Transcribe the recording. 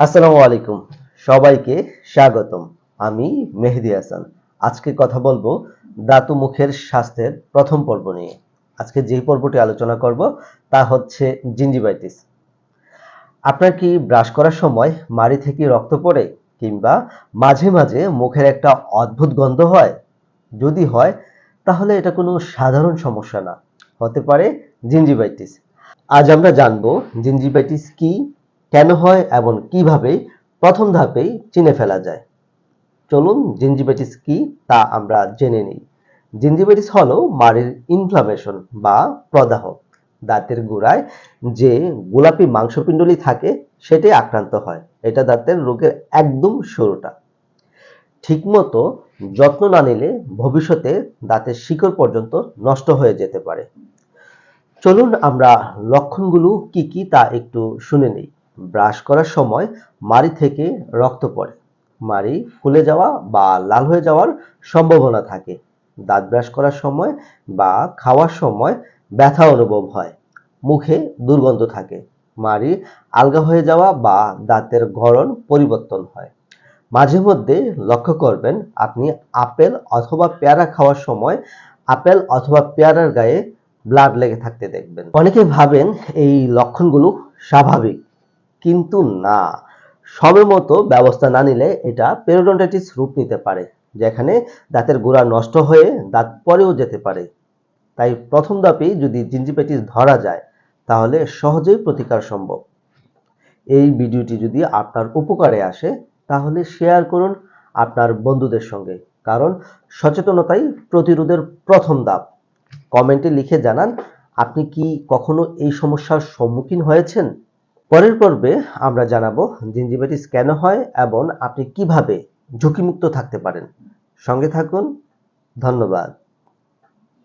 আসসালামু আলাইকুম। সবাইকে স্বাগতম। আমি মেহেদি হাসান। আজকে কথা বলব দাঁতু মুখের স্বাস্থ্যের প্রথম পর্ব নিয়ে। আজকে যেই পর্বটি আলোচনা করব তা হচ্ছে জিঞ্জিভাইটিস আপনার কি ব্রাশ করার সময় মাড়ি থেকে রক্ত পড়ে কিংবা মাঝে মাঝে মুখের একটা অদ্ভুত গন্ধ হয়? যদি হয়, তাহলে এটা কোনো সাধারণ সমস্যা না। হতে পারে জিঞ্জিভাইটিস আজ আমরা জানব জিঞ্জিভাইটিস কি কেন হয় এবং কীভাবে প্রথম ধাপেই চিনে ফেলা যায়। চলুন জিঞ্জিভাইটিস কি তা আমরা জেনে নিই। জিঞ্জিভাইটিস হলো মাড়ির ইনফ্লামেশন বা প্রদাহ। দাঁতের গোড়ায় যে গোলাপি মাংসপিণ্ডলি থাকে, সেটাই আক্রান্ত হয়। এটা দাঁতের রোগের একদম শুরুটা। ঠিকমতো যত্ন না নিলে ভবিষ্যতে দাঁতের শিকড় পর্যন্ত নষ্ট হয়ে যেতে পারে। চলুন আমরা লক্ষণগুলো কি কি তা একটু শুনে নিই। ব্রাশ করার সময় মাড়ি থেকে রক্ত পড়ে। মাড়ি ফুলে যাওয়া বা লাল হয়ে যাওয়ার সম্ভাবনা থাকে। দাঁত ব্রাশ করার সময় বা খাওয়ার সময় ব্যথা অনুভব হয়। মুখে দুর্গন্ধ থাকে। মাড়ি আলগা হয়ে যাওয়া বা দাঁতের গড়ন পরিবর্তন হয়। মাঝে মধ্যে লক্ষ্য করবেন, আপনি আপেল অথবা পেয়ারা খাওয়ার সময় আপেল অথবা পেয়ারার গায়ে ব্লাড লেগে থাকতে দেখবেন। অনেকে ভাবেন এই লক্ষণগুলো স্বাভাবিক। কিন্তু না। সময় মতো ব্যবস্থা না নিলে এটা পেরোডন্টাইটিস রূপ নিতে পারে, যেখানে দাঁতের গোড়া নষ্ট হয়ে দাঁত পরেও যেতে পারে। তাই প্রথম ধাপেই যদি জিঞ্জিপাইটিস ধরা যায়, তাহলে সহজেই প্রতিকার সম্ভব। এই ভিডিওটি যদি আপনার উপকারে আসে, তাহলে শেয়ার করুন আপনার বন্ধুদের সঙ্গে, কারণ সচেতনতাই প্রতিরোধের প্রথম ধাপ। কমেন্টে লিখে জানান, আপনি কি কখনো এই সমস্যার সম্মুখীন হয়েছেন? পরের পর্বে আমরা জানাব জিঞ্জিভাইটিস কেন হয় এবং আপনি কীভাবে ঝুঁকিমুক্ত থাকতে পারেন। সঙ্গে থাকুন, ধন্যবাদ।